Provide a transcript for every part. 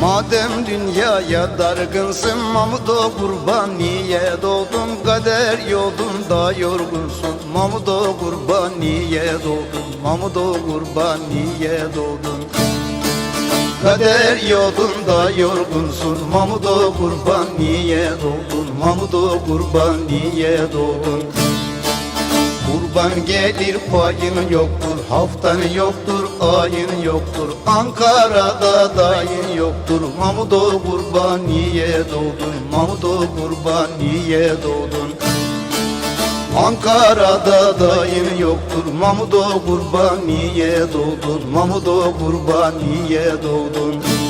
Madem dünyaya dargınsın Mamudo kurban niye doğdun Kader yolunda yorgunsun. Mamudo kurban niye doğdun Mamudo kurban niye doğdun. Kader yolunda yorgunsun Mamudo kurban niye doğdun Mamudo kurban niye doğdun Kurban gelir payın yoktur Haftan yoktur ayın yoktur. Ankara'da dayın yoktur Mamudo kurban niye doğdun? Mamudo kurban niye doğdun? Ankara'da dayın yoktur Mamudo kurban niye doğdun? Mamudo kurban niye doğdun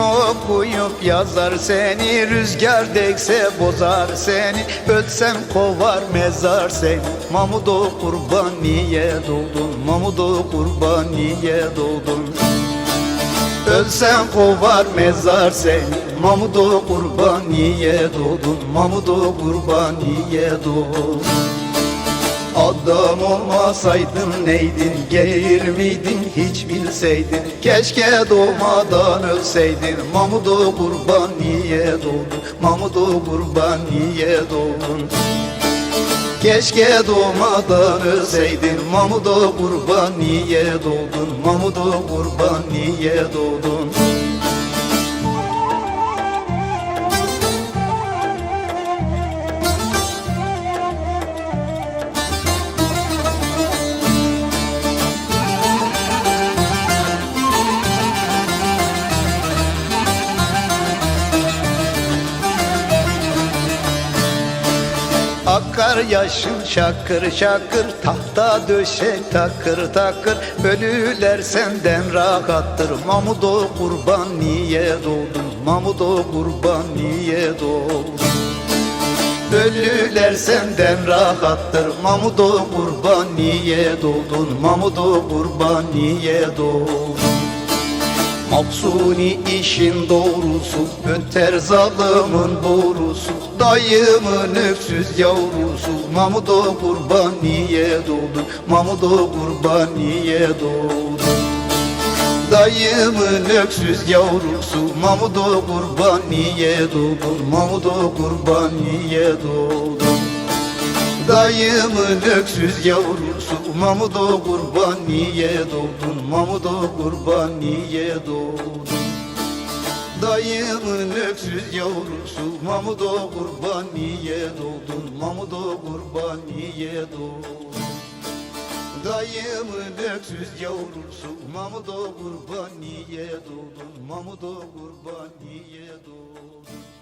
okuyup yazar seni Rüzgar dekse bozar seni Ötsem kovar mezar seni. Mamudo kurban niye doğdun Mamudo kurban niye doğdun Ölsem kovar mezar seni Mamudo kurban niye doğdun Mamudo kurban niye doğdun Adam olmasaydın neydin Gelir miydin hiç bilseydin? Keşke doğmadan ölseydin Mamudo kurban niye doğdun? Mamudo kurban niye doğdun? Keşke doğmadan ölseydin Mamudo kurban niye doğdun? Mamudo kurban niye doğdun Akar yaşın şakır şakır Tahta döşek takır takır. Ölüler senden rahattır. Mamudo kurban niye doğdun? Mamudo kurban niye doğdun? Ölüler senden rahattır. Mamudo kurban niye doğdun? Mamudo kurban niye doğdun Maksuni işin doğrusu Öter zalımın borusu Dayımın öksüz yavrusu. Mamudo kurban niye doğdun Mamudo kurban niye doğdun Dayımın öksüz yavrusu Mamudo kurban niye doğdun Mamudo kurban niye doğdun Dayımın öksüz yavrusu Mamudo kurban niye doğdun? Mamudo kurban niye doğdun? Dayımın öksüz yavrusu Mamudo kurban niye doğdun? Mamudo kurban niye doğdun? Dayımın öksüz yavrusu Mamudo kurban niye doğdun? Mamudo kurban niye doğdun